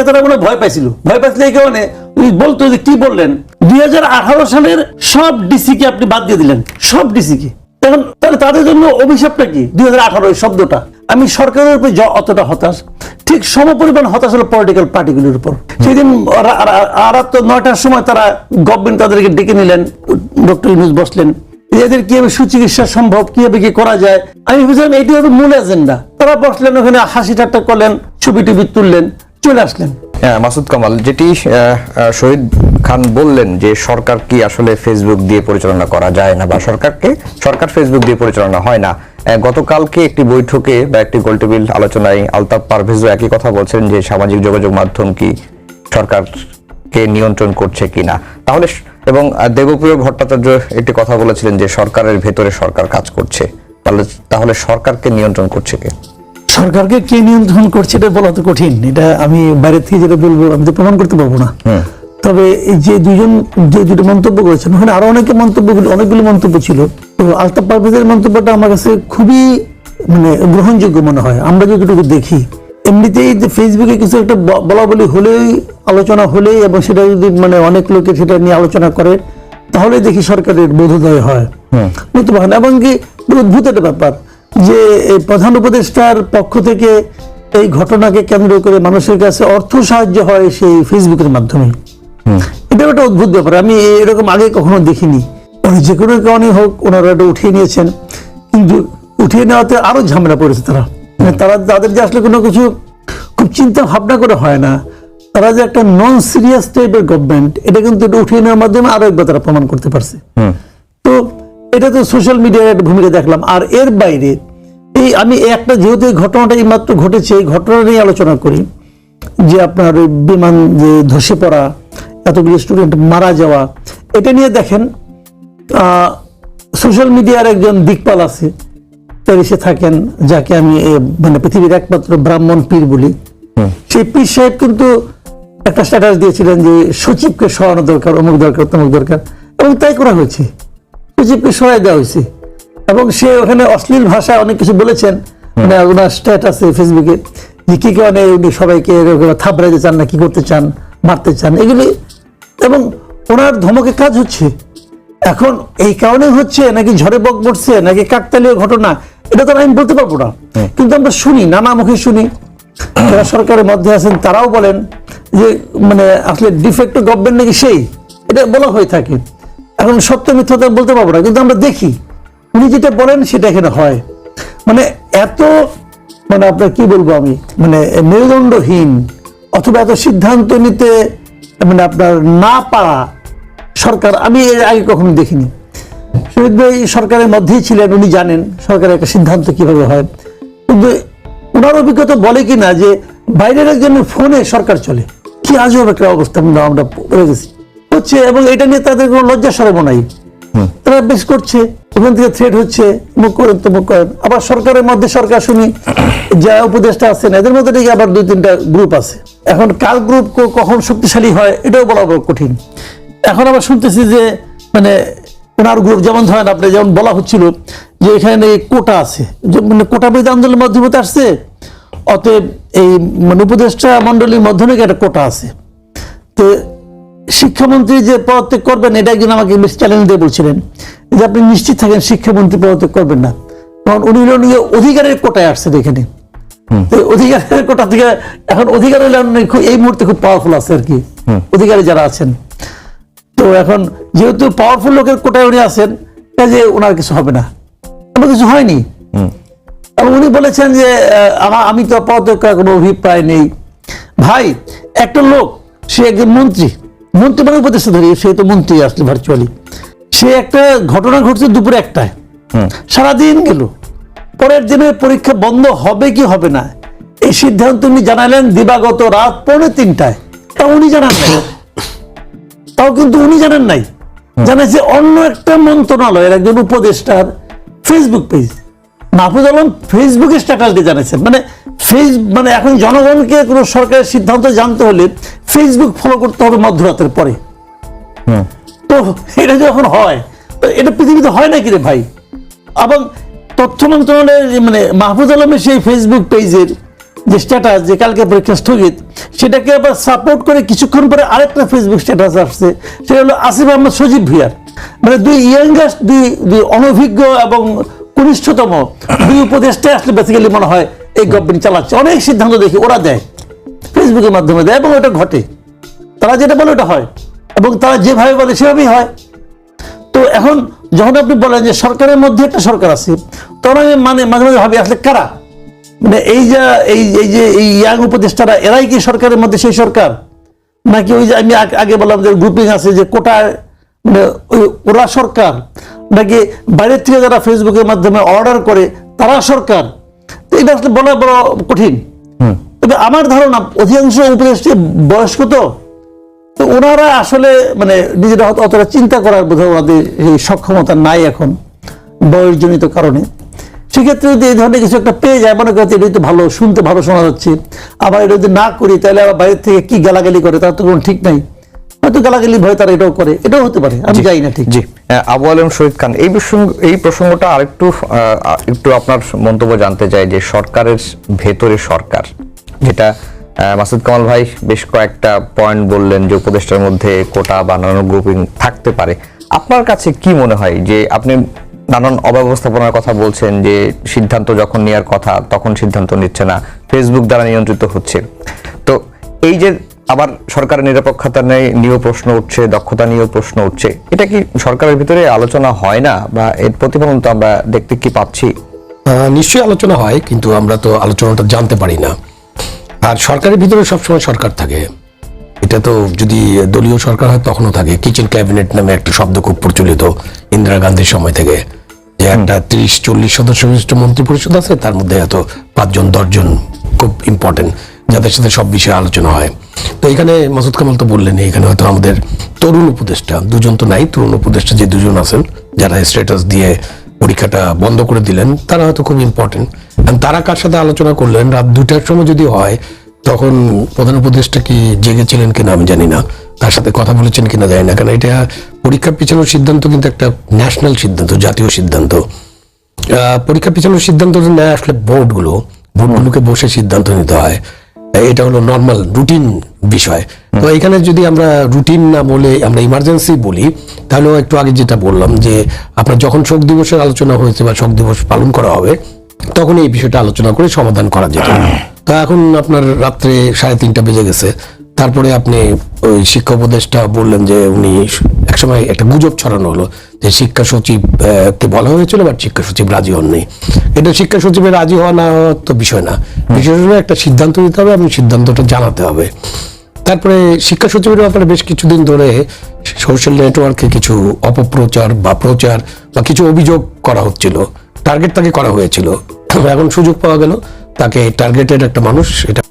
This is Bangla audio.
নেতারা মনে ভয় পাইছিল। ভয় পাইছিল এই কারণে বলতো যে, কি বললেন? দুই সালের সব ডিসি কে আপনি বাদ দিয়ে দিলেন, সব ডিসি কে এখন তাহলে তাদের জন্য অভিশাপটা কি? দুই হাজার আঠারো শব্দটা। আমি সরকারের উপর অতটা হতাশ। ঠিক সমপরিমাণ হতাশ হলো পলিটিক্যাল পার্টিগুলির উপর। সেদিন রাত নয়টার সময় তারা গভর্নমেন্ট তাদেরকে ডেকে নিলেন। ডক্টর ইউনুস বসলেন। এদের কীভাবে সুচিকিৎসা সম্ভব? কীভাবে কি করা যায়? আমি বুঝলাম এটি হবে মূল এজেন্ডা তারা বসলেন, ওখানে হাসি ঠাট্টা করলেন ছবি টবি তুললেন। চলে আসলেন। হ্যাঁ মাসুদ কামাল, যেটি শহীদ খান বললেন যে সরকার কি আসলে ফেসবুক দিয়ে পরিচালনা করা যায় না বা সরকারকে, সরকার ফেসবুক দিয়ে পরিচালনা হয় না। গতকালকে একটি বৈঠকে বা একটি গোলটেবিল আলোচনায় আলতাফ পারভেজও একই কথা বলছেন যে সামাজিক যোগাযোগ মাধ্যম কি সরকারকে নিয়ন্ত্রণ করছে কিনা তাহলে, এবং দেবপ্রিয় ভট্টাচার্য একটি কথা বলেছিলেন যে সরকারের ভেতরে সরকার কাজ করছে। তাহলে সরকারকে নিয়ন্ত্রণ করছে কে? সরকারকে কে নিয়ন্ত্রণ করছে এটা বলা তো কঠিন। এটা আমি বাইরে থেকে যেটা বলব আমি তো প্রমাণ করতে পারব না। তবে এই যে দুজন যে দুটো মন্তব্য করেছেন ওখানে আরও অনেকে মন্তব্য অনেকগুলো মন্তব্য ছিল। তো আলতাফ পারভেজের মন্তব্যটা আমার কাছে খুবই মানে গ্রহণযোগ্য মনে হয়। আমরা যতটুকু দেখি এমনিতেই যে ফেসবুকে কিছু একটা বলা বলি হলেই আলোচনা হলেই এবং সেটা যদি মানে অনেক লোকে সেটা নিয়ে আলোচনা করে তাহলে দেখি সরকারের বোধোদয় হয়। হয়। এবং কি অদ্ভুত একটা ব্যাপার। যে প্রধান উপদেষ্টার পক্ষ থেকে এই ঘটনাকে কেন্দ্র করে মানুষের কাছে অর্থ সাহায্য হয় সেই ফেসবুকের মাধ্যমে। এটা একটা অদ্ভুত ব্যাপার। আমি এরকম আগে কখনো দেখিনি। যে কোনো কারণে হোক ওনারা এটা উঠিয়ে নিয়েছেন। কিন্তু উঠিয়ে নেওয়াতে আরও ঝামেলা পড়েছে তারা। মানে তারা তাদের যে আসলে কোনো কিছু খুব চিন্তা ভাবনা করে হয় না। তারা যে একটা নন সিরিয়াস টাইপের গভর্নমেন্ট এটা কিন্তু এটা উঠিয়ে নেওয়ার মাধ্যমে আরও একবার তারা প্রমাণ করতে পারছে। এটা তো সোশ্যাল মিডিয়ার একটা ভূমিকা দেখলাম। আর এর বাইরে এই আমি একটা যেহেতু এই ঘটনাটা এই মাত্র ঘটেছে এই ঘটনা নিয়ে আলোচনা করি যে আপনার ওই বিমান যে ধসে পড়া এতগুলো স্টুডেন্ট মারা যাওয়া এটা নিয়ে দেখেন সোশ্যাল মিডিয়ার একজন দিকপাল আছে প্যারিসে থাকেন যাকে আমি মানে পৃথিবীর একমাত্র ব্রাহ্মণ পীর বলি। সেই পীর সাহেব কিন্তু একটা স্ট্যাটাস দিয়েছিলেন যে সচিবকে সরানো দরকার অমুক দরকার তমুক দরকার এবং তাই করা হয়েছে। সচিবকে সরাই দেওয়া হয়েছে। এবং সে ওখানে অশ্লীল ভাষায় অনেক কিছু বলেছেন। মানে ওনার স্ট্যাটাসে ফেসবুকে যে কি কারণে উনি সবাইকে থাবড়াইতে চান না কি করতে চান মারতে চান এগুলি এবং ওনার ধমকে কাজ হচ্ছে এখন এই কারণে হচ্ছে নাকি ঝড়ে বক পড়ছে নাকি কাকতালীয় ঘটনা এটা তো আমি বলতে পারব না। কিন্তু আমরা শুনি নানা মুখে শুনি। যারা সরকারের মধ্যে আছেন তারাও বলেন যে মানে আসলে ডিফেক্ট গভর্নমেন্ট নাকি সেই এটা বলা হয়ে থাকে। এখন সত্য মিথ্যতা বলতে পারব না, কিন্তু আমরা দেখি। উনি যেটা বলেন সেটা এখানে হয়। মানে এত মানে আপনার কি বলব আমি মানে মেরুদণ্ডহীন অথবা এত সিদ্ধান্ত নিতে মানে আপনার না পারা সরকার, আমি এর আগে কখনো দেখিনি। শহীদ ভাই সরকারের মধ্যেই ছিলেন, উনি জানেন সরকারের একটা সিদ্ধান্ত কীভাবে হয়। কিন্তু ওনার অভিজ্ঞতা বলে কি না যে বাইরের একজনের ফোনে সরকার চলে। কি আজব একটা অবস্থা আমরা আমরা পড়ে গেছি। হচ্ছে এবং এটা নিয়ে তাদের কোনো লজ্জা সরব নাই। তারা বেশ করছে ওখান থেকে থ্রেড হচ্ছে মুখ করেন তো মুখ করেন। আবার সরকারের মধ্যে সরকার শুনি যারা উপদেষ্টা আছেন এদের মধ্যে নাকি আবার দুই তিনটা গ্রুপ আছে। এখন কার গ্রুপ কখন শক্তিশালী হয় এটাও বলা বড় কঠিন। এখন আবার শুনতেছি যে মানে ওনার গ্রুপ যেমন ধরেন আপনি যেমন বলা হচ্ছিল যে এখানে কোটা আছে। যে মানে কোটা বিরোধী আন্দোলনের মাধ্যমে আসছে অতএব এই মানে উপদেষ্টা মন্ডলীর মধ্যে নাকি একটা কোটা আছে। তো শিক্ষামন্ত্রী যে পদত্যাগ করবেন এটা একজন আমাকে বেশ চ্যালেঞ্জ দিয়ে বলছিলেন যে আপনি নিশ্চিত থাকেন শিক্ষামন্ত্রী পদত্যাগ করবেন না। কারণ উনি হলেন অধিকারের কোটায় আসছেন এখানে। অধিকারের কোটা থেকে এখন অধিকার হলে খুব- এই মুহূর্তে খুব পাওয়ারফুল আছে আর কি। অধিকারী যারা আছেন। তো এখন যেহেতু পাওয়ারফুল লোকের কোটায় উনি আছেন কাজে ওনার কিছু হবে না। আমার কিছু হয়নি। এবং উনি বলেছেন যে আমি তো পদত্যাগ করার কোনো অভিপ্রায় নেই। ভাই একটা লোক সে একজন মন্ত্রী। মন্ত্রী মানে উপদেষ্টা ধরি সে তো মন্ত্রী আসলে ভার্চুয়ালি সে একটা ঘটনা ঘটছে দুপুরে একটায়। সারাদিন গেল। পরের দিনে পরীক্ষা বন্ধ হবে কি হবে না এই সিদ্ধান্ত উনি জানালেন দিবাগত রাত পৌনে তিনটায়। তা উনি জানান নাই। তাও কিন্তু উনি জানেন নাই। জানাচ্ছে অন্য একটা মন্ত্রণালয়ের একজন উপদেষ্টার ফেসবুক পেজ মাহফুজ আলম ফেসবুকে স্ট্যাটাস দিয়ে জানাচ্ছেন মানে ফেস মানে এখন জনগণকে কোনো সরকারের সিদ্ধান্ত জানতে হলে ফেসবুক ফলো করতে হবে মধ্যরাতের পরে। তো এটা যখন হয় তো এটা পৃথিবীতে হয় নাকি রে ভাই? এবং তথ্য মন্ত্রণালয়ের মানে মাহফুজ আলমের সেই ফেসবুক পেজের যে স্ট্যাটাস যে কালকে পরীক্ষা স্থগিত সেটাকে আবার সাপোর্ট করে কিছুক্ষণ পরে আরেকটা ফেসবুক স্ট্যাটাস আসছে সেটা হলো আসিফ আহমদ সজীব ভুইয়ার। মানে দুই ইয়াঙ্গাস্ট দুই দুই অনভিজ্ঞ এবং কনিষ্ঠতম দুই উপদেষ্টা আসলে বেসিক্যালি মনে হয় এই গভর্নমেন্ট চালাচ্ছে। অনেক সিদ্ধান্ত দেখি, ওরা দেয়। ফেসবুকের মাধ্যমে দেয় এবং ওটা ঘটে। তারা যেটা বলে ওটা হয়। এবং তারা যেভাবে বলে সেভাবেই হয়। তো এখন যখন আপনি বলেন যে সরকারের মধ্যে একটা সরকার আছে, তখন আমি মানে মাঝে মাঝে ভাবি, আসলে কারা? মানে এই যে, এই এই যে, এই ইয়াং উপদেষ্টারা, এরাই কি সরকারের মধ্যে সেই সরকার? নাকি ওই যে আমি আগে বললাম যে গ্রুপিং আছে যে কোটা মানে ওই ওরা সরকার? নাকি বাইরের থেকে যারা ফেসবুকের মাধ্যমে অর্ডার করে, তারা সরকার? এটা আসলে বলা বড় কঠিন। তবে আমার ধারণা অধিকাংশ উপদেষ্টা বয়স্ক তো। তো ওনারা আসলে মানে নিজেরা অতটা চিন্তা করার বোধহয় ওনাদের এই সক্ষমতা নাই এখন বয়সজনিত কারণে। সেক্ষেত্রে যদি এই ধরনের কিছু একটা পেয়ে যায় মনে করতে এটা তো ভালো শুনতে ভালো শোনা যাচ্ছে আবার এটা যদি না করি তাহলে আবার বাইরের থেকে কি গালাগালি করে তার তো কোনো ঠিক নাই। হয়তো গালাগালি ভয় তারা এটাও করে এটাও হতে পারে আমি যাই না ঠিক। জি আবু আলম শহীদ খান এই প্রসঙ্গ এই প্রসঙ্গটা আরেকটু একটু আপনার মন্তব্য জানতে চাই যে সরকারের ভেতরে সরকার যেটা মাসুদ কামাল ভাই বেশ কয়েকটা পয়েন্ট বললেন যে উপদেষ্টার মধ্যে কোটা বানানো গ্রুপিং থাকতে পারে। আপনার কাছে কি মনে হয় যে আপনি নানান অব্যবস্থাপনার কথা বলছেন যে সিদ্ধান্ত যখন নেওয়ার কথা তখন সিদ্ধান্ত নিচ্ছে না ফেসবুক দ্বারা নিয়ন্ত্রিত হচ্ছে। তো এই যে আবার সরকারের নিরপেক্ষতা নেই নিয়েও প্রশ্ন উঠছে দক্ষতা নিয়েও প্রশ্ন উঠছে। এটা কি সরকারের ভিতরে আলোচনা হয় না? বা এর প্রতিফলন তো আমরা দেখতে কি পাচ্ছি? নিশ্চয়ই আলোচনা হয় কিন্তু আমরা তো আলোচনাটা জানতে পারি না। আর সরকারের ভিতরে সবসময় সরকার থাকে। এটা তো যদি দলীয় সরকার হয় তখনও থাকে। কিচেন ক্যাবিনেট নামে একটা শব্দ খুব প্রচলিত ইন্দিরা গান্ধীর সময় থেকে। যে একটা তিরিশ চল্লিশ সদস্য বিশিষ্ট মন্ত্রী পরিষদ আছে তার মধ্যে এত পাঁচজন দশজন খুব ইম্পর্টেন্ট যাদের সাথে সব বিষয়ে আলোচনা হয়। তো এখানে মাসুদ কামাল তো বললেন, এখানে হয়তো আমাদের তরুণ উপদেষ্টা, দুজন তো নাই, তরুণ উপদেষ্টা যে দুজন আছেন, যারা স্ট্যাটাস দিয়ে পরীক্ষাটা বন্ধ করে দিলেন, তারা হয়তো খুব ইম্পর্টেন্ট তারা কার সাথে আলোচনা করলেন? রাত দুটার সময় যদি হয়, তখন প্রধান উপদেষ্টা কি জেগেছিলেন কিনা আমি জানি না। তার সাথে কথা বলেছেন কিনা জানি না, কারণ এটা পরীক্ষা পিছানোর সিদ্ধান্ত কিন্তু একটা ন্যাশনাল সিদ্ধান্ত, জাতীয় সিদ্ধান্ত। পরীক্ষা পিছানোর সিদ্ধান্ত নেয় আসলে বোর্ডগুলো বোর্ডগুলোকে বসে সিদ্ধান্ত নিতে হয়। এটা হলো নর্মাল রুটিন বিষয়। তো এখানে যদি আমরা রুটিন না বলে আমরা ইমার্জেন্সি বলি তাহলেও একটু আগে যেটা বললাম যে আপনার যখন শোক দিবসের আলোচনা হয়েছে বা শোক দিবস পালন করা হবে তখন এই বিষয়টা আলোচনা করে সমাধান করা যেত। তো এখন আপনার রাত্রে সাড়ে তিনটা বেজে গেছে। তারপরে আপনি ওই শিক্ষা উপদেষ্টা বললেন যে উনি একসময় একটা গুজব ছড়ানো হলো। যে শিক্ষা সচিব আহ, কে বলা হয়েছিল বাট শিক্ষা সচিব রাজি হননি। এটা শিক্ষা সচিবের রাজি হওয়া না তো বিষয় না। বিষয় হলো একটা সিদ্ধান্ত নিতে হবে এবং সিদ্ধান্তটা জানাতে হবে। তারপরে শিক্ষা সচিবের ব্যাপারে বেশ কিছুদিন ধরে সোশ্যাল নেটওয়ার্কে কিছু অপপ্রচার বা প্রচার বা কিছু অভিযোগ করা হচ্ছিল। টার্গেট তাকে করা হয়েছিল। এখন সুযোগ পাওয়া গেল। তাকে টার্গেটেড একটা মানুষ এটা